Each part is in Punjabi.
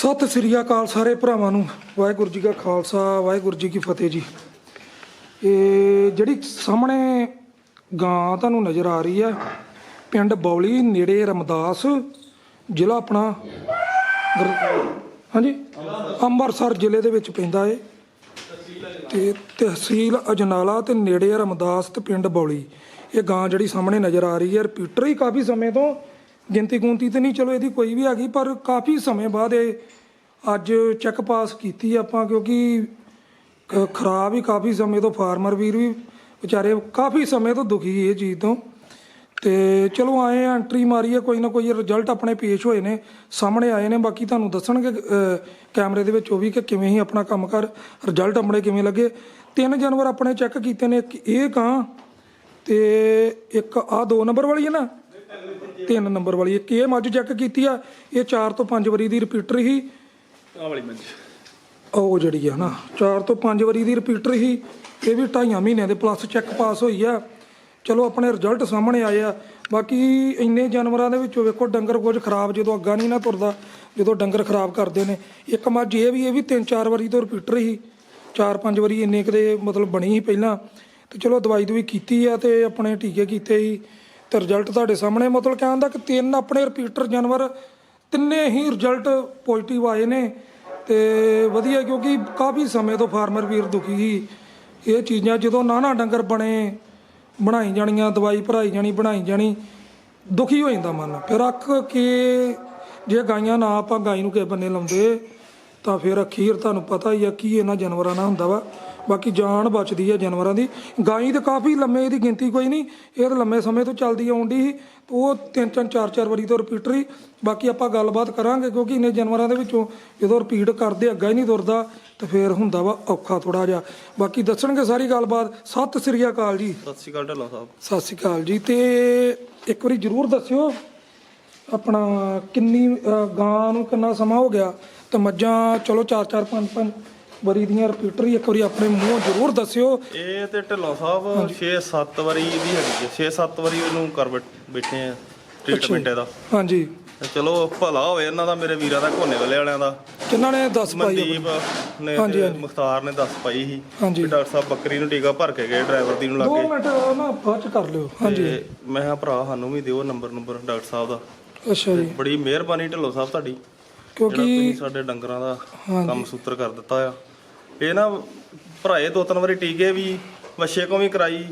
ਸਤਿ ਸ੍ਰੀ ਅਕਾਲ ਸਾਰੇ ਭਰਾਵਾਂ ਨੂੰ। ਵਾਹਿਗੁਰੂ ਜੀ ਕਾ ਖਾਲਸਾ, ਵਾਹਿਗੁਰੂ ਜੀ ਕੀ ਫਤਿਹ ਜੀ। ਇਹ ਜਿਹੜੀ ਸਾਹਮਣੇ ਗਾਂ ਤੁਹਾਨੂੰ ਨਜ਼ਰ ਆ ਰਹੀ ਹੈ, ਪਿੰਡ ਬੌਲੀ, ਨੇੜੇ ਰਮਦਾਸ, ਜ਼ਿਲ੍ਹਾ ਆਪਣਾ ਹਾਂਜੀ, ਅੰਮ੍ਰਿਤਸਰ ਜ਼ਿਲ੍ਹੇ ਦੇ ਵਿੱਚ ਪੈਂਦਾ ਏ। ਤੇ ਤਹਿਸੀਲ ਅਜਨਾਲਾ ਤੇ ਨੇੜੇ ਰਮਦਾਸ ਤੇ ਪਿੰਡ ਬੌਲੀ। ਇਹ ਗਾਂ ਜਿਹੜੀ ਸਾਹਮਣੇ ਨਜ਼ਰ ਆ ਰਹੀ ਹੈ ਰਿਪੀਟਰ ਹੀ ਕਾਫੀ ਸਮੇਂ ਤੋਂ ਗਿਣਤੀ ਗੁੰਤੀ ਤੇ ਨਹੀਂ ਚਲੋ ਇਹਦੀ ਕੋਈ ਵੀ ਹੈਗੀ ਪਰ ਕਾਫੀ ਸਮੇਂ ਬਾਅਦ ਇਹ ਅੱਜ ਚੈੱਕ ਪਾਸ ਕੀਤੀ ਆਪਾਂ ਕਿਉਂਕਿ ਕ- ਖਰਾਬ ਹੀ ਕਾਫੀ ਸਮੇਂ ਤੋਂ ਫਾਰਮਰ ਵੀਰ ਵੀ ਵਿਚਾਰੇ ਕਾਫੀ ਸਮੇਂ ਤੋਂ ਦੁਖੀ ਇਹ ਚੀਜ਼ ਤੋਂ। ਤੇ ਚਲੋ ਆਏ ਆ, ਐਂਟਰੀ ਮਾਰੀ ਹੈ ਕੋਈ ਨਾ ਕੋਈ ਰਿਜ਼ਲਟ ਆਪਣੇ ਪੇਸ਼ ਹੋਏ ਨੇ ਸਾਹਮਣੇ ਆਏ ਨੇ ਬਾਕੀ ਤੁਹਾਨੂੰ ਦੱਸਣਗੇ ਅਹ, ਕੈਮਰੇ ਦੇ ਵਿੱਚ ਉਹ ਵੀ ਕਿ ਕਿਵੇਂ ਹੀ ਆਪਣਾ ਕੰਮ ਕਰ ਰਿਜ਼ਲਟ ਆਪਣੇ ਕਿਵੇਂ ਲੱਗੇ। ਤਿੰਨ ਜਾਨਵਰ ਆਪਣੇ ਚੈੱਕ ਕੀਤੇ ਨੇ ਇੱਕ ਇਹ ਕਾਂ ਤੇ ਇੱਕ ਆ ਦੋ ਨੰਬਰ ਵਾਲੀ ਹੈ ਨਾ? ਤਿੰਨ ਨੰਬਰ ਵਾਲੀ। ਇੱਕ ਇਹ ਮੱਝ ਚੈੱਕ ਕੀਤੀ ਆ ਇਹ 4 ਤੋਂ 5 ਵਾਰੀ ਦੀ ਰਿਪੀਟਰ ਹੀ। ਆਹ ਵਾਲੀ ਮੰਜ ਉਹ ਜਿਹੜੀ ਆ ਨਾ 4 ਤੋਂ 5 ਵਾਰੀ ਦੀ ਰਿਪੀਟਰ ਹੀ ਇਹ ਵੀ ਢਾਈਆਂ ਮਹੀਨਿਆਂ ਦੇ ਪਲੱਸ ਚੈੱਕ ਪਾਸ ਹੋਈ ਆ। ਚਲੋ ਆਪਣੇ ਰਿਜ਼ਲਟ ਸਾਹਮਣੇ ਆਏ ਆ। ਬਾਕੀ ਇੰਨੇ ਜਾਨਵਰਾਂ ਦੇ ਵਿੱਚੋਂ ਵੇਖੋ ਡੰਗਰ ਕੁਝ ਖਰਾਬ ਜਦੋਂ ਅੱਗਾ ਨਹੀਂ ਨਾ ਤੁਰਦਾ ਜਦੋਂ ਡੰਗਰ ਖਰਾਬ ਕਰਦੇ ਨੇ। ਇੱਕ ਮੱਝ ਇਹ ਵੀ ਇਹ ਵੀ ਤਿੰਨ ਚਾਰ ਵਾਰੀ ਤੋਂ ਰਿਪੀਟਰ ਹੀ। ਚਾਰ ਪੰਜ ਵਾਰੀ ਇੰਨੇ ਕਦੇ ਮਤਲਬ ਬਣੀ ਸੀ ਪਹਿਲਾਂ। ਤੇ ਚਲੋ ਦਵਾਈ ਦਵਾਈ ਕੀਤੀ ਆ ਤੇ ਆਪਣੇ ਟੀਕੇ ਕੀਤੇ ਸੀ। ਤੇ ਰਿਜ਼ਲਟ ਤੁਹਾਡੇ ਸਾਹਮਣੇ, ਮਤਲਬ ਕਹਿਣ ਦਾ ਕਿ ਤਿੰਨ ਆਪਣੇ ਰਿਪੀਟਰ ਜਾਨਵਰ, ਤਿੰਨੇ ਹੀ ਰਿਜ਼ਲਟ ਪੋਜ਼ਿਟਿਵ ਆਏ ਨੇ ਤੇ ਵਧੀਆ ਕਿਉਂਕਿ ਕਾਫੀ ਸਮੇਂ ਤੋਂ ਫਾਰਮਰ ਵੀਰ ਦੁਖੀ ਸੀ। ਇਹ ਚੀਜ਼ਾਂ ਜਦੋਂ ਨਾ ਨਾ ਡੰਗਰ ਬਣੇ, ਬਣਾਈ ਜਾਣੀਆਂ, ਦਵਾਈ ਭਰਾਈ ਜਾਣੀ, ਬਣਾਈ ਜਾਣੀ, ਦੁਖੀ ਹੋ ਜਾਂਦਾ ਮਨ। ਫਿਰ ਅੱਖ ਕੇ ਜੇ ਗਾਈਆਂ ਨਾ ਆਪਾਂ ਗਾਈ ਨੂੰ ਕਿਸੇ ਬੰਨੇ ਲਾਉਂਦੇ ਤਾਂ ਫਿਰ ਅਖੀਰ ਤੁਹਾਨੂੰ ਪਤਾ ਹੀ ਆ ਕੀ ਇਹਨਾਂ ਜਾਨਵਰਾਂ ਨਾਲ ਹੁੰਦਾ ਵਾ। ਬਾਕੀ ਜਾਨ ਬਚਦੀ ਹੈ ਜਾਨਵਰਾਂ ਦੀ। ਗਾਈ ਤੇ ਕਾਫੀ ਲੰਮੇ ਇਹਦੀ ਗਿਣਤੀ ਕੋਈ ਨਹੀਂ। ਇਹ ਤਾਂ ਲੰਮੇ ਸਮੇਂ ਤੋਂ ਚੱਲਦੀ ਆਉਂਦੀ ਸੀ। ਉਹ ਤਿੰਨ ਤਿੰਨ ਚਾਰ ਚਾਰ ਵਾਰੀ ਤੋਂ ਰਿਪੀਟਰ ਹੀ ਬਾਕੀ ਆਪਾਂ ਗੱਲਬਾਤ ਕਰਾਂਗੇ ਕਿਉਂਕਿ ਇਹਨੇ ਜਾਨਵਰਾਂ ਦੇ ਵਿੱਚੋਂ ਜਦੋਂ ਰਿਪੀਟ ਕਰਦੇ ਅੱਗਾ ਹੀ ਨਹੀਂ ਤੁਰਦਾ ਤੇ ਫਿਰ ਹੁੰਦਾ ਵਾ ਔਖਾ ਥੋੜਾ ਜਿਹਾ। ਬਾਕੀ ਦੱਸਣਗੇ ਸਾਰੀ ਗੱਲਬਾਤ। ਸਤਿ ਸ੍ਰੀ ਅਕਾਲ ਜੀ। ਸਤਿ ਸ਼੍ਰੀ ਅਕਾਲ ਢੱਲਾ ਸਾਹਿਬ। ਸਤਿ ਸ਼੍ਰੀ ਅਕਾਲ ਜੀ। ਤੇ ਇੱਕ ਵਾਰੀ ਜਰੂਰ ਦੱਸਿਓ ਆਪਣਾ ਕਿੰਨੀ ਅ, ਗਾਂ ਨੂੰ ਕਿੰਨਾ ਸਮਾਂ ਹੋ ਗਿਆ ਤੇ ਮੱਝਾਂ ਚਲੋ 4 4 5 5 ਵਰੀ ਦੀਆਂ ਰਿਪੀਟਰ ਹੀ ਇੱਕ ਵਾਰੀ ਆਪਣੇ ਮੂੰਹੋਂ ਜਰੂਰ ਦੱਸਿਓ। ਇਹ ਤੇ ਢੱਲਾ ਸਾਹਿਬ 6-7 ਵਾਰੀ ਦੀ ਹੈਗੀ ਹੈ। 6-7 ਵਾਰੀ ਉਹਨੂੰ ਕਰ ਬੈਠ- ਬੈਠੇ ਆ ਟ੍ਰੀਟਮੈਂਟ ਇਹਦਾ। ਹਾਂਜੀ। ਤੇ ਚਲੋ ਭਲਾ ਹੋਵੇ ਇਹਨਾਂ ਦਾ ਮੇਰੇ ਵੀਰਾਂ ਦਾ ਘੋਨੇ ਵਾਲੇ ਵਾਲਿਆਂ ਦਾ। ਕਿੰਨਾਂ ਨੇ ਦੱਸ ਪਾਈ ਮਨਦੀਪ ਨੇ ਹਾਂਜੀ, ਤੇ ਹਾਂਜੀ। ਮੁਖਤਾਰ ਨੇ ਦੱਸ ਪਾਈ ਸੀ। ਹਾਂਜੀ। ਵੀ ਡਾਕਟਰ ਸਾਹਿਬ ਬੱਕਰੀ ਨੂੰ ਟੀਕਾ ਭਰ ਕੇ ਗਏ ਡਰਾਈਵਰ ਦੀ ਨੂੰ ਦੋ ਲੱਗੇ ਮਿੰਟ ਨਾ ਬਾਅਦ ਚ ਕਰ ਲਿਓ। ਹਾਂਜੀ। ਮੈਂ ਕਿਹਾ ਭਰਾ ਸਾਨੂੰ ਵੀ ਦਿਓ ਨੰਬਰ ਨੰਬਰ ਡਾਕਟਰ ਸਾਹਿਬ ਦਾ। ਅੱਛਾ ਜੀ। ਬੜੀ ਮਿਹਰਬਾਨੀ ਢੱਲੋ ਸਾਹਿਬ ਤੁਹਾਡੀ। ਕਿਉਂਕਿ ਤੁਸੀਂ ਸਾਡੇ ਡੰਗਰਾਂ ਦਾ ਕੰਮ ਸੂਤਰ ਕਰ ਦਿੱਤਾ ਆ। ਇਹ ਨਾ ਭਰਾਏ ਦੋ ਤਿੰਨ ਵਾਰੀ ਟੀਕੇ ਵੀ ਵਛੇ ਕੋ ਵੀ ਕਰਾਈ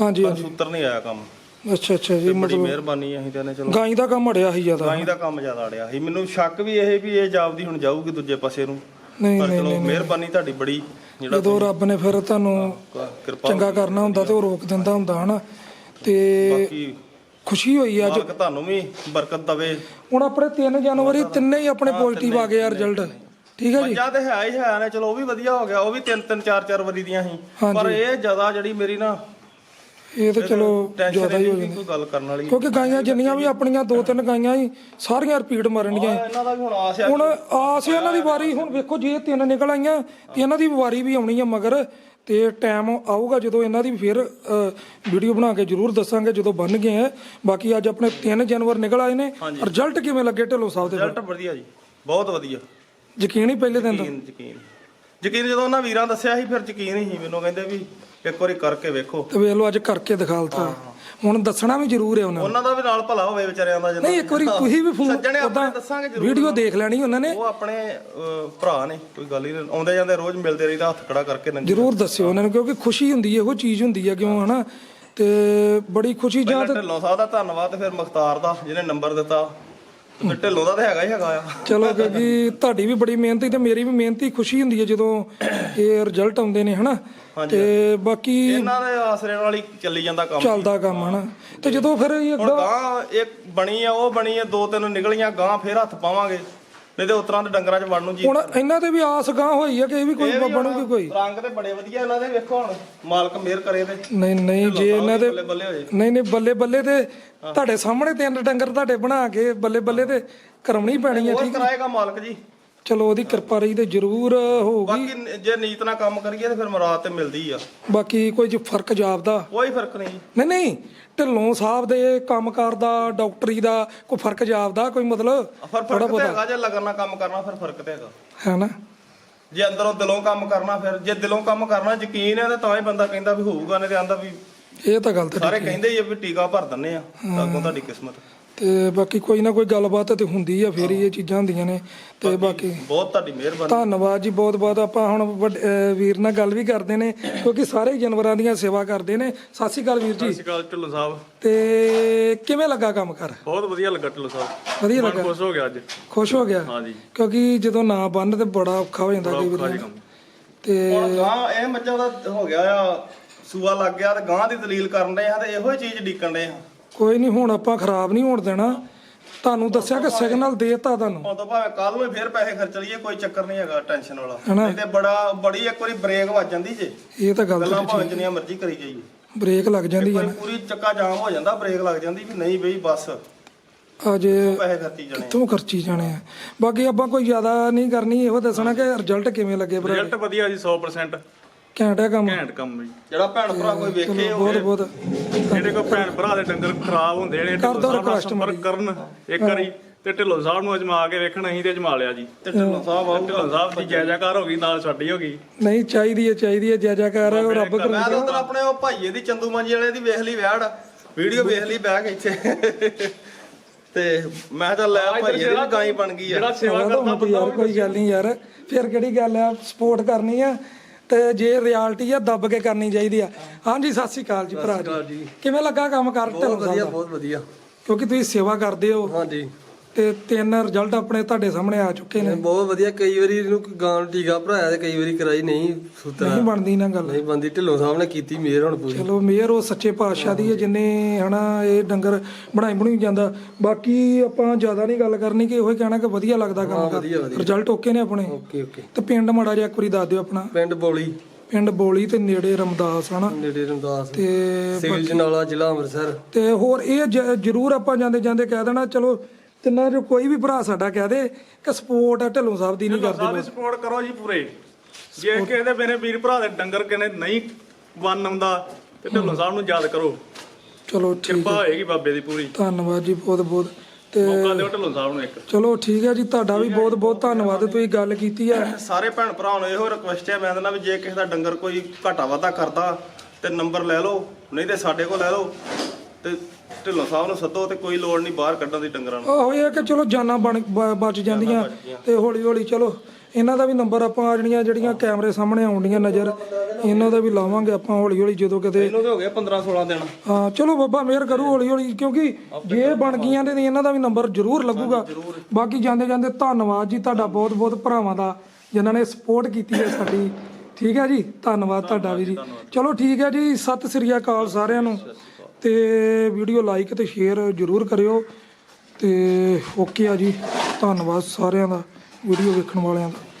ਹਾਂਜੀ ਪਰ ਸੂਤਰ ਨਹੀਂ ਆਇਆ ਕੰਮ। ਅੱਛਾ ਅੱਛਾ ਜੀ ਬੜੀ ਮਿਹਰਬਾਨੀ ਅਸੀਂ ਤੇ ਨੇ ਚਲੋ। ਗਾਈ ਦਾ ਕੰਮ ਅੜਿਆ ਸੀ ਜ਼ਿਆਦਾ। ਗਾਈ ਦਾ ਕੰਮ ਜ਼ਿਆਦਾ ਅੜਿਆ ਸੀ। ਮੈਨੂੰ ਸ਼ੱਕ ਵੀ ਇਹ ਵੀ ਇਹ ਜਾਪਦੀ ਹੁਣ ਜਾਊਗੀ ਦੂਜੇ ਪਾਸੇ ਨੂੰ। ਨਹੀਂ ਪਰ ਚਲੋ ਮਿਹਰਬਾਨੀ ਤੁਹਾਡੀ ਬੜੀ ਜਿਹੜਾ ਜਦੋਂ ਰੱਬ ਨੇ ਫਿਰ ਤੁਹਾਨੂੰ ਚੰਗਾ ਕਰਨਾ ਹੁੰਦਾ ਤੇ ਉਹ ਰੋਕ ਦਿੰਦਾ ਹੁੰਦਾ ਹਨਾ? ਤੇ ਬਾਕੀ ਖੁਸ਼ੀ ਹੋਈ ਅੱਜ। ਮਾਲਕ ਤੁਹਾਨੂੰ ਵੀ ਬਰਕਤ ਦਵੇ। ਹੁਣ ਆਪਣੇ 3 ਜਨਵਰੀ ਤਿੰਨੇ ਹੀ ਆਪਣੇ ਪੋਜ਼ਿਟਿਵ ਆ ਗਏ ਆ ਰਿਜ਼ਲਟ ਠੀਕ ਹੈ ਜੀ? ਪੰਜਾਂ ਤੇ ਹੈ ਹੀ ਹੈ ਨੇ ਚਲੋ ਉਹ ਵੀ ਵਧੀਆ ਹੋ ਗਿਆ ਉਹ ਵੀ ਤਿੰਨ ਤਿੰਨ ਚਾਰ ਚਾਰ ਵਾਰੀ ਦੀਆਂ ਸੀ। ਪਰ ਇਹ ਜ਼ਿਆਦਾ ਜਿਹੜੀ ਮੇਰੀ ਨਾ ਇਹ ਤਾਂ ਚਲੋ ਜ਼ਿਆਦਾ ਹੀ ਹੋ ਨਹੀਂ ਕੋਈ ਗੱਲ ਕਰਨ ਵਾਲੀ ਕਿਉਂਕਿ ਗਾਈਆਂ ਜਿੰਨੀਆਂ ਵੀ ਆਪਣੀਆਂ ਦੋ ਤਿੰਨ ਗਾਈਆਂ ਹੀ ਸਾਰੀਆਂ ਰਿਪੀਟ ਮਾਰਨਗੀਆਂ ਇਹਨਾਂ ਦਾ ਵੀ ਹੁਣ ਆਸ ਆ ਹੁਣ ਆਸ ਹੈ ਇਹਨਾਂ ਦੀ ਵਾਰੀ ਹੁਣ ਵੇਖੋ ਜੇ ਤਿੰਨ ਨਿਕਲ ਆਈਆਂ ਤੇ ਇਹਨਾਂ ਦੀ ਵਾਰੀ ਵੀ ਆਉਣੀ ਆ ਮਗਰ। ਤੇ ਟਾਈਮ ਆਊਗਾ ਜਦੋਂ ਇਹਨਾਂ ਦੀ ਫਿਰ ਵੀਡੀਓ ਬਣਾ ਕੇ ਜ਼ਰੂਰ ਦੱਸਾਂਗੇ ਜਦੋਂ ਬਣ ਗਏ ਆ। ਬਾਕੀ ਅੱਜ ਆਪਣੇ ਤਿੰਨ ਜਾਨਵਰ ਨਿਕਲ ਆਏ ਨੇ। ਰਿਜ਼ਲਟ ਕਿਵੇਂ ਲੱਗੇ ਢਿੱਲੋਂ ਸਾਹਿਬ ਦੇ ਰਿਜ਼ਲਟ ਵਧੀਆ ਜੀ। ਬਹੁਤ ਵਧੀਆ। ਯਕੀਨ ਹੀ ਪਹਿਲੇ ਦਿਨ ਦਾ? ਯਕੀਨ ਯਕੀਨ। ਯਕੀਨ ਜਦੋਂ ਉਹਨਾਂ ਵੀਰਾਂ ਦੱਸਿਆ ਸੀ ਫਿਰ ਯਕੀਨ ਹੀ ਮੈਨੂੰ ਕਹਿੰਦੇ ਵੀ ਇੱਕ ਵਾਰੀ ਕਰਕੇ ਵੇਖੋ। ਤੇ ਵੇਖ ਲਓ ਅੱਜ ਕਰਕੇ ਦਿਖਾਲਤਾ ਹੁਣ ਦੱਸਣਾ ਵੀ ਜ਼ਰੂਰ ਹੈ ਉਹਨਾਂ ਨੂੰ। ਉਹਨਾਂ ਦਾ ਵੀ ਨਾਲ ਭਲਾ ਹੋਵੇ ਵਿਚਾਰਿਆਂ ਦਾ ਜਦੋਂ ਨਹੀਂ ਇੱਕ ਵਾਰੀ ਤੁਸੀਂ ਵੀ ਫੋਨ ਸੱਜਣੇ ਆਪਣੇ ਦੱਸਾਂਗੇ ਜ਼ਰੂਰ। ਵੀਡੀਓ ਦੇਖ ਲੈਣੀ ਉਹਨਾਂ ਨੇ। ਉਹ ਆਪਣੇ ਅਹ, ਭਰਾ ਨੇ ਕੋਈ ਗੱਲ ਹੀ ਨਹੀਂ। ਆਉਂਦੇ ਜਾਂਦੇ ਰੋਜ਼ ਮਿਲਦੇ ਰਹੀਦਾ ਹੱਥ ਖੜਾ ਕਰਕੇ ਨੰਗੇ ਜ਼ਰੂਰ ਦੱਸਿਓ ਉਹਨਾਂ ਨੂੰ ਕਿਉਂਕਿ ਖੁਸ਼ੀ ਹੁੰਦੀ ਹੈ ਉਹ ਚੀਜ਼ ਹੁੰਦੀ ਹੈ ਕਿਉਂ ਹਨਾ? ਤੇ ਬੜੀ ਖੁਸ਼ੀ ਜਾਂ ਢਿੱਲੋਂ ਸਾਹਿਬ ਦਾ ਧੰਨਵਾਦ ਤੇ ਫਿਰ ਮੁਖਤਾਰ ਦਾ ਜਿਹਨੇ ਨੰਬਰ ਦਿੱਤਾ। ਫਿਰ ਢਿੱਲੋਂ ਦਾ ਤਾਂ ਹੈਗਾ ਹੀ ਹੈਗਾ ਆ। ਚਲੋ ਕਿਉਂਕਿ ਤੁਹਾਡੀ ਵੀ ਬੜੀ ਮਿਹਨਤੀ ਤੇ ਮੇਰੀ ਵੀ ਮਿਹਨਤੀ ਖੁਸ਼ੀ ਹੁੰਦੀ ਹੈ ਜਦੋਂ ਇਹ ਰਿਜ਼ਲਟ ਆਉਂਦੇ ਨੇ ਹਨਾ? ਤੇ ਬਾਕੀ ਇਹਨਾਂ ਦੇ ਆਸਰੇ ਨਾਲ ਹੀ ਚੱਲੀ ਜਾਂਦਾ ਕੰਮ ਚੱਲਦਾ ਕੰਮ ਹਨਾ? ਤੇ ਜਦੋਂ ਫਿਰ ਇਹ ਹੁਣ ਗਾਂ ਇੱਕ ਬਣੀ ਆ ਉਹ ਬਣੀ ਆ ਦੋ ਤਿੰਨ ਨਿਕਲੀਆਂ ਗਾਂ ਫੇਰ ਹੱਥ ਪਾਵਾਂਗੇ। ਨਹੀਂ ਤੇ ਉਤਰਾਂ ਦੇ ਡੰਗਰਾਂ 'ਚ ਵੜਨ ਨੂੰ ਜੀ ਹੁਣ ਇਹਨਾਂ ਤੇ ਵੀ ਆਸ ਗਾਂ ਹੋਈ ਹੈ ਕਿ ਇਹ ਵੀ ਕੋਈ ਬਣੂਗੀ ਕੋਈ। ਰੰਗ ਤੇ ਬੜੇ ਵਧੀਆ ਇਹਨਾਂ ਦੇ ਵੇਖੋ ਹੁਣ ਮਾਲਕ ਮਿਹਰ ਕਰੇ ਤੇ। ਨਹੀਂ ਨਹੀਂ ਜੇ ਇਹਨਾਂ ਦੇ ਬੱਲੇ ਬੱਲੇ ਹੋ ਜੇ ਨਹੀਂ ਨਹੀਂ ਬੱਲੇ ਬੱਲੇ ਤੇ ਤੁਹਾਡੇ ਸਾਹਮਣੇ ਤਿੰਨ ਡੰਗਰ ਤੁਹਾਡੇ ਬਣਾ ਕੇ ਬੱਲੇ ਬੱਲੇ ਤੇ ਕਰਾਉਣੀ ਪੈਣੀ ਹੈ ਹੋਰ ਕਰਾਏਗਾ ਮਾਲਕ ਜੀ। ਚਲੋ ਉਹਦੀ ਕਿਰਪਾ ਰਹੀ ਤੇ ਜ਼ਰੂਰ ਹੋਊਗੀ। ਬਾਕੀ ਨ- ਜੇ ਨੀਤ ਨਾਲ ਕੰਮ ਕਰੀਏ ਤੇ ਫਿਰ ਮੁਰਾਦ ਤੇ ਮਿਲਦੀ ਆ। ਬਾਕੀ ਕੋਈ ਜੇ ਫ਼ਰਕ ਜਾਪਦਾ। ਕੋਈ ਫ਼ਰਕ ਨਹੀਂ। ਨਹੀਂ ਨਹੀਂ ਢਿੱਲੋਂ ਸਾਹਿਬ ਦੇ ਕੰਮਕਾਰ ਦਾ ਡਾਕਟਰੀ ਦਾ ਕੋਈ ਫ਼ਰਕ ਜਾਪਦਾ ਕੋਈ ਮਤਲਬ ਫਿਰ ਫ਼ਰਕ ਤੇ ਹੈਗਾ ਜੇ ਲਗਨ ਨਾਲ ਕੰਮ ਕਰਨਾ ਫਿਰ ਫ਼ਰਕ ਤੇ ਹੈਗਾ। ਹੈ ਨਾ? ਜੇ ਅੰਦਰੋਂ ਦਿਲੋਂ ਕੰਮ ਕਰਨਾ ਫਿਰ ਜੇ ਦਿਲੋਂ ਕੰਮ ਕਰਨਾ ਯਕੀਨ ਹੈ ਤਾਂ ਤਾਂ ਹੀ ਬੰਦਾ ਕਹਿੰਦਾ ਵੀ ਹੋਊਗਾ ਨਹੀਂ ਤੇ ਆਂਦਾ ਵੀ ਇਹ ਤਾਂ ਗੱਲ ਤੇ ਸਾਰੇ ਕਹਿੰਦੇ ਹੀ ਆ ਵੀ ਟੀਕਾ ਭਰ ਦਿੰਨੇ ਆ ਤਾਂ ਅੱਗੋਂ ਤੁਹਾਡੀ ਕਿਸਮਤ। ਤੇ ਬਾਕੀ ਕੋਈ ਨਾ ਕੋਈ ਗੱਲਬਾਤ ਤੇ ਹੁੰਦੀ ਆ ਫੇਰ ਹੀ ਇਹ ਚੀਜ਼ਾਂ ਹੁੰਦੀਆਂ ਨੇ ਤੇ ਬਾਕੀ ਬਹੁਤ ਤੁਹਾਡੀ ਮਿਹਰਬਾਨੀ। ਧੰਨਵਾਦ ਜੀ ਬਹੁਤ ਬਹੁਤ ਆਪਾਂ ਹੁਣ ਵੱਡ- ਅਹ ਵੀਰ ਨਾਲ ਗੱਲ ਵੀ ਕਰਦੇ ਨੇ ਕਿਉਂਕਿ ਸਾਰੇ ਜਾਨਵਰਾਂ ਦੀਆਂ ਸੇਵਾ ਕਰਦੇ ਨੇ। ਸਤਿ ਸ਼੍ਰੀ ਅਕਾਲ ਵੀਰ ਜੀ। ਸਤਿ ਸ਼੍ਰੀ ਅਕਾਲ ਢਿੱਲੋਂ ਸਾਹਿਬ। ਤੇ ਕਿਵੇਂ ਲੱਗਾ ਕੰਮ ਕਰ ਬਹੁਤ ਵਧੀਆ ਲੱਗਾ ਢਿੱਲੋਂ ਸਾਹਿਬ। ਵਧੀਆ ਮਨ ਲੱਗਾ? ਖੁਸ਼ ਹੋ ਗਿਆ ਅੱਜ। ਖੁਸ਼ ਹੋ ਗਿਆ? ਹਾਂਜੀ ਕਿਉਂਕਿ ਜਦੋਂ ਨਾ ਬੰਨ ਤੇ ਬੜਾ ਔਖਾ ਹੋ ਜਾਂਦਾ ਕਈ ਔਖਾ ਵਾਰੀ ਜੀ ਕੰਮ। ਤੇ ਹੁਣ ਗਾਂ ਇਹ ਮੱਝਾਂ ਦਾ ਹੋ ਗਿਆ ਆ ਸੂਆ ਲੱਗ ਗਿਆ ਤੇ ਗਾਂ ਦੀ ਦਲੀਲ ਕਰਨ ਦੇ ਆ ਤੇ ਇਹੋ ਹੀ ਚੀਜ਼ ਡੀਕਣ ਦੇ ਆ। ਕੋਈ ਨਹੀਂ ਹੁਣ ਆਪਾਂ ਖਰਾਬ ਨਹੀਂ ਹੋਣ ਦੇਣਾ। ਤੁਹਾਨੂੰ ਦੱਸਿਆ ਕਿ ਸਿਗਨਲ ਦੇਤਾ ਤੁਹਾਨੂੰ। ਉਦੋਂ ਭਾਵੇਂ ਕੱਲ ਨੂੰ ਹੀ ਫੇਰ ਪੈਸੇ ਖਰਚ ਲਈਏ ਕੋਈ ਚੱਕਰ ਨਹੀਂ ਹੈਗਾ ਟੈਨਸ਼ਨ ਵਾਲਾ। ਹਨਾ? ਨਹੀਂ ਤੇ ਬੜਾ ਬੜੀ ਇੱਕ ਵਾਰੀ ਬ੍ਰੇਕ ਵੱਜ ਜਾਂਦੀ ਜੇ। ਇਹ ਤਾਂ ਗੱਲ ਗੱਲਾਂ ਭਾਵੇਂ ਜਿੰਨੀਆਂ ਮਰਜ਼ੀ ਕਰੀ ਜਾਈਏ। ਬ੍ਰੇਕ ਲੱਗ ਜਾਂਦੀ ਹੈ ਪੂਰੀ ਚੱਕਾ ਜਾਮ ਹੋ ਜਾਂਦਾ ਬ੍ਰੇਕ ਲੱਗ ਜਾਂਦੀ ਵੀ ਨਹੀਂ ਬਈ ਬਸ। ਅੱਜ ਪੈਸੇ ਖਰਚੀ ਜਾਣੇ ਕਿੱਥੋਂ ਖਰਚੀ ਜਾਣੇ ਆ? ਬਾਕੀ ਆਪਾਂ ਕੋਈ ਜ਼ਿਆਦਾ ਨਹੀਂ ਕਰਨੀ ਇਹੋ ਦੱਸਣਾ ਕਿ ਰਿਜ਼ਲਟ ਕਿਵੇਂ ਲੱਗੇ ਭਰਾ ਰਿਜ਼ਲਟ ਵਧੀਆ ਜੀ 100% ਘੈਂਟ ਹੈ ਕੰਮ। ਘੈਂਟ ਕੰਮ ਜੀ। ਜਿਹੜਾ ਭੈਣ ਭਰਾ ਕੋਈ ਵੇਖੇ ਚਲੋ ਬਹੁਤ ਬਹੁਤ। ਜਿਹੜੇ ਕੋ ਭੈਣ ਭਰਾ ਦੇ ਡੰਗਰ ਖਰਾਬ ਹੁੰਦੇ ਨੇ ਢਿੱਲੋਂ ਸਾਹਿਬ ਨਾਲ request ਸੰਪਰਕ ਕਰਨ ਇੱਕ ਵਾਰੀ ਤੇ ਢਿੱਲੋਂ ਸਾਹਿਬ ਨੂੰ ਅਜਮਾ ਕੇ ਵੇਖਣ ਅਸੀਂ ਤੇ ਅਜਮਾ ਲਿਆ ਜੀ। ਤੇ ਢਿੱਲੋਂ ਸਾਹਿਬ ਆਊ ਢਿੱਲੋਂ ਸਾਹਿਬ ਦੀ ਜੈ ਜੈਕਾਰ ਹੋ ਗਈ ਨਾਲ ਸਾਡੀ ਹੋ ਗਈ। ਨਹੀਂ ਚਾਹੀਦੀ ਹੈ ਚਾਹੀਦੀ ਹੈ ਜੈ ਜੈਕਾਰ ਹੈ, ਰੱਬ ਕਰੂ ਮੈਂ ਤਾਂ ਉਧਰ ਆਪਣੇ ਉਹ ਭਾਈਏ ਦੀ ਚੰਦੂ ਮਾਂਜੀ ਵਾਲੇ ਦੀ ਵੇਖ ਲਈ ਵਿਆੜ। ਵੀਡੀਓ ਵੇਖ ਲਈ ਕੇ ਇੱਥੇ। ਤੇ ਮੈਂ ਚੱਲ ਲੈ ਭਾਈਏ ਦੀ ਵੀ ਗਾਈ ਬਣ ਗਈ ਆ। ਜਿਹੜਾ ਸੇਵਾ ਕਰਦਾ ਹੁਣ ਤੇ ਯਾਰ ਕੋਈ ਗੱਲ ਨਹੀਂ ਯਾਰ। ਫਿਰ ਕਿਹੜੀ ਗੱਲ ਆ? ਸਪੋਰਟ ਕਰਨੀ ਆ। ਤੇ ਜੇ ਰਿਐਲਿਟੀ ਆ ਦੱਬ ਕੇ ਕਰਨੀ ਚਾਹੀਦੀ ਆ। ਹਾਂਜੀ ਸਤਿ ਸ਼੍ਰੀ ਅਕਾਲ ਜੀ ਭਰਾ ਜੀ। ਕਿਵੇਂ ਲੱਗਾ ਕੰਮ ਕਰ ਦਾ ਬਹੁਤ ਵਧੀਆ। ਕਿਉਂਕਿ ਤੁਸੀਂ ਸੇਵਾ ਕਰਦੇ ਹੋ। ਹਾਂਜੀ। ਤੇ ਤਿੰਨ ਰਿਜ਼ਲਟ ਆਪਣੇ ਤੁਹਾਡੇ ਸਾਹਮਣੇ ਆ ਚੁੱਕੇ ਨੇ। ਬਹੁਤ ਵਧੀਆ। ਕਈ ਵਾਰੀ ਇਹਨੂੰ ਗਾਂ ਨੂੰ ਟੀਕਾ ਭਰਾਇਆ ਤੇ ਕਈ ਵਾਰੀ ਕਰਾਈ ਨਹੀਂ ਸੁਤਰਾ ਨਹੀਂ ਬਣਦੀ ਨਾ ਗੱਲ। ਨਹੀਂ ਬੰਦੀ ਢਿੱਲੋਂ ਸਾਹਿਬ ਨੇ ਕੀਤੀ ਮੇਰ ਹੁਣ ਪੂਰੀ। ਚਲੋ ਮੇਅਰ ਉਹ ਸੱਚੇ ਪਾਤਸ਼ਾਹ ਦੀ ਹੈ ਜਿਨੇ ਹਨਾ ਇਹ ਡੰਗਰ ਬਣਾਈ ਬਣਾਈ ਜਾਂਦਾ। ਬਾਕੀ ਆਪਾਂ ਜ਼ਿਆਦਾ ਨਹੀਂ ਗੱਲ ਕਰਨੀ ਕਿ ਇਹੋ ਹੀ ਕਹਿਣਾ ਕਿ ਵਧੀਆ ਲੱਗਦਾ ਕੰਮ ਕਰ। ਰਿਜ਼ਲਟ ਓਕੇ ਨੇ ਆਪਣੇ। ਓਕੇ ਓਕੇ ਤੇ ਪਿੰਡ ਮਾੜਾ ਜਿਹਾ ਇੱਕ ਵਾਰੀ ਦੱਸ ਦਿਓ ਆਪਣਾ। ਪਿੰਡ ਬੋਲੀ। ਪਿੰਡ ਬੋਲੀ ਤੇ ਨੇੜੇ ਰਮਦਾਸ ਹਨਾ? ਨੇੜੇ ਰਮਦਾਸ। ਤੇ ਸਿਵਲ ਜਨਾਲਾ ਜ਼ਿਲ੍ਹਾ ਅੰਮ੍ਰਿਤਸਰ। ਤੇ ਹੋਰ ਇਹ ਜ਼ਰੂਰ ਆਪਾਂ ਜਾਂਦੇ ਜਾਂਦੇ ਕਹਿ ਦੇਣਾ ਚਲੋ ਤਿੰਨਾਂ ਚੋਂ ਕੋਈ ਵੀ ਭਰਾ ਸਾਡਾ ਕਹਿ ਦੇ ਕਿ ਸਪੋਰਟ ਢਿੱਲੋਂ ਸਾਹਿਬ ਦੀ ਨਹੀਂ ਕਰਦੇ ਦੀ ਸਪੋਰਟ ਕਰੋ ਜੀ ਪੂਰੇ। ਜੇ ਕਿਸੇ ਦੇ ਮੇਰੇ ਵੀਰ ਭਰਾ ਦੇ ਡੰਗਰ ਕਿਨੇ ਨਹੀਂ ਵੰਨ ਆਉਂਦਾ ਤੇ ਢਿੱਲੋਂ ਸਾਹਿਬ ਨੂੰ ਯਾਦ ਕਰੋ। ਚਲੋ ਠੀਕ ਕਿਰਪਾ ਹੋਏਗੀ ਬਾਬੇ ਦੀ ਪੂਰੀ। ਧੰਨਵਾਦ ਜੀ ਬਹੁਤ ਬਹੁਤ। ਤੇ ਮੌਕਾ ਦਿਓ ਢਿੱਲੋਂ ਸਾਹਿਬ ਨੂੰ ਇੱਕ। ਚਲੋ ਠੀਕ ਹੈ ਜੀ ਤੁਹਾਡਾ ਵੀ ਬਹੁਤ ਬਹੁਤ ਧੰਨਵਾਦ ਤੁਸੀਂ ਗੱਲ ਕੀਤੀ ਹੈ ਸਾਰੇ ਭੈਣ ਭਰਾਵਾਂ ਨੂੰ ਇਹੋ ਰਿਕੁਐਸਟ ਹੈ ਮੈਂ ਕਹਿੰਦਾ ਵੀ ਜੇ ਕਿਸੇ ਦਾ ਡੰਗਰ ਕੋਈ ਘਾਟਾ ਵਾਧਾ ਕਰਦਾ ਤੇ ਨੰਬਰ ਲੈ ਲਓ ਨਹੀਂ ਤੇ ਸਾਡੇ ਕੋਲ ਲੈ ਲਓ ਤੇ ਢਿੱਲੋਂ ਸਾਹਿਬ ਨੂੰ ਸੱਦੋ ਤੇ ਕੋਈ ਲੋੜ ਨਹੀਂ ਬਾਹਰ ਕੱਢਣ ਦੀ ਡੰਗਰਾਂ ਨੂੰ। ਆਹੋ ਇਹ ਕਿ ਚਲੋ ਜਾਨਾਂ ਬਣ ਬ- ਬਚ ਜਾਂਦੀਆਂ ਤੇ ਹੌਲੀ ਹੌਲੀ ਚਲੋ ਇਹਨਾਂ ਦਾ ਵੀ ਨੰਬਰ ਆਪਾਂ ਆ ਜਿਹੜੀਆਂ ਜਿਹੜੀਆਂ ਕੈਮਰੇ ਸਾਹਮਣੇ ਆਉਂਦੀਆਂ ਨਜ਼ਰ ਇਹਨਾਂ ਦਾ ਵੀ ਲਾਵਾਂਗੇ ਆਪਾਂ ਹੌਲੀ ਹੌਲੀ ਜਦੋਂ ਕਿਤੇ ਇਹਨੂੰ ਤੇ ਹੋ ਗਏ 15 16 ਦਿਨ। ਹਾਂ ਚਲੋ ਬੱਬਾ ਮਿਹਰ ਕਰੂ ਹੌਲੀ ਹੌਲੀ ਕਿਉਂਕਿ ਜੇ ਬਣ ਗਈਆਂ ਤੇ ਇਹਨਾਂ ਦਾ ਵੀ ਨੰਬਰ ਜ਼ਰੂਰ ਲੱਗੂਗਾ। ਬਾਕੀ ਜਾਂਦੇ ਜਾਂਦੇ ਧੰਨਵਾਦ ਜੀ ਤੁਹਾਡਾ ਬਹੁਤ ਬਹੁਤ ਭਰਾਵਾਂ ਦਾ ਜਿਨ੍ਹਾਂ ਨੇ ਸਪੋਰਟ ਕੀਤੀ ਹੈ ਸਾਡੀ। ਠੀਕ ਹੈ ਜੀ ਧੰਨਵਾਦ ਤੁਹਾਡਾ ਵੀ ਜੀ। ਚਲੋ ਠੀਕ ਹੈ ਜੀ ਸਤਿ ਸ੍ਰੀ ਅਕਾਲ ਸਾਰਿਆਂ ਨੂੰ। ਤੇ ਵੀਡੀਓ ਲਾਈਕ ਤੇ ਸ਼ੇਅਰ ਜ਼ਰੂਰ ਕਰਿਓ ਤੇ ਓਕੇ ਆ ਜੀ। ਧੰਨਵਾਦ ਸਾਰਿਆਂ ਦਾ, ਵੀਡੀਓ ਵੇਖਣ ਵਾਲਿਆਂ ਦਾ।